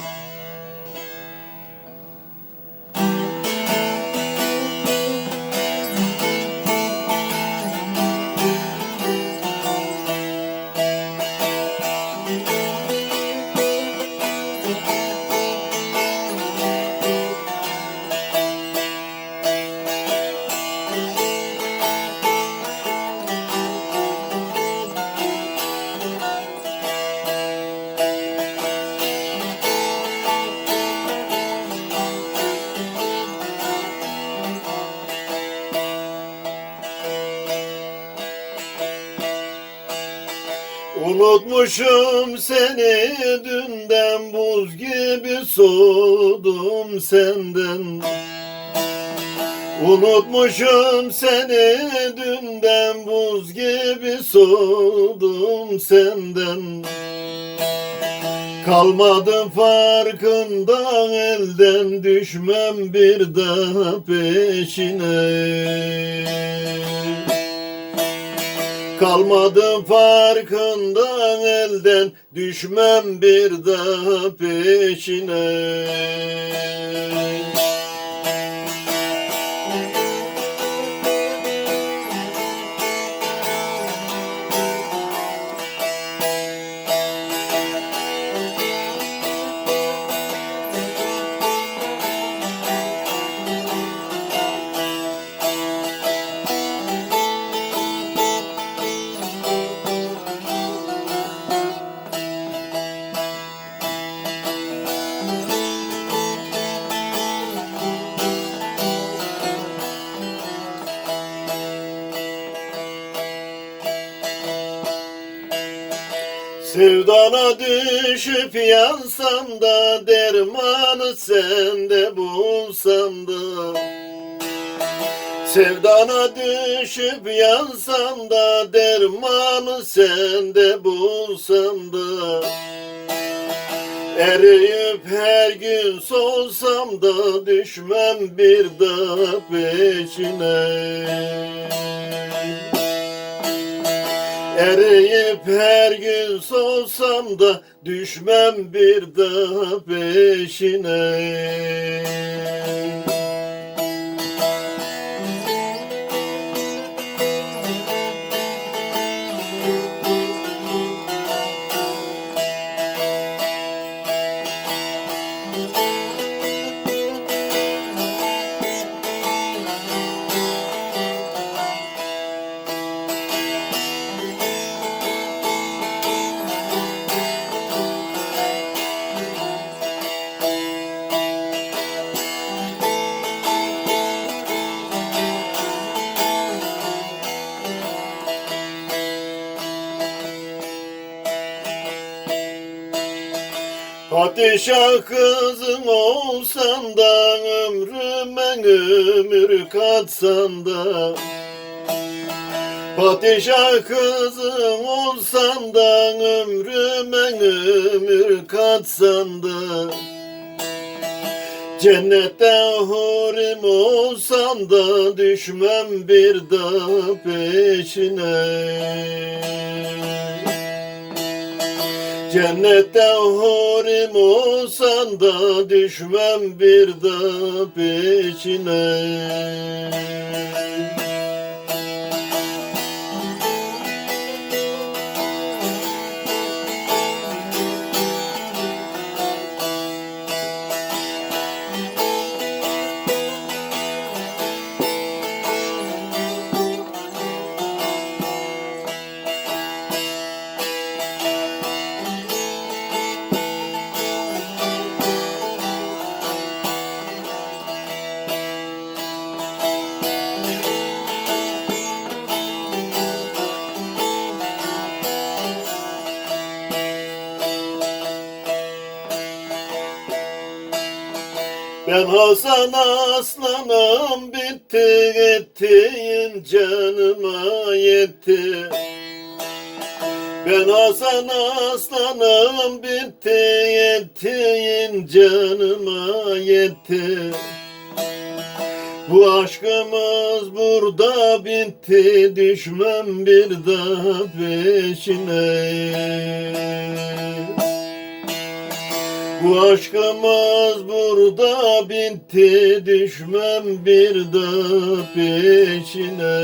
Música Unutmuşum seni dünden buz gibi soğudum senden. Unutmuşum seni dünden buz gibi soğudum senden. Kalmadım farkında elden düşmem bir daha peşine Kalmadım farkından elden düşmem bir daha peşine. Sevdana düşüp yansam da dermanı sende bulsam da. Sevdana düşüp yansam da dermanı sende bulsam da. Eriyip her gün solsam da düşmem bir daha peşine Eriyip her gün solsam da düşmem bir daha peşine. Padişah kızım olsan da ömrüme ömür katsan da. Padişah kızım olsan da ömrüme ömür katsan da. Cennette hurim olsan da düşmem bir daha peşine Cennette hurim olsan da düşmem bir daha peşine. Ben Hasan aslanım bitti gittiğin canıma yetti. Ben Hasan aslanım bitti yettiğin canıma yetti. Bu aşkımız burada bitti düşmem bir daha peşine. Bu aşkımız burada bitti Düşmem bir daha peşine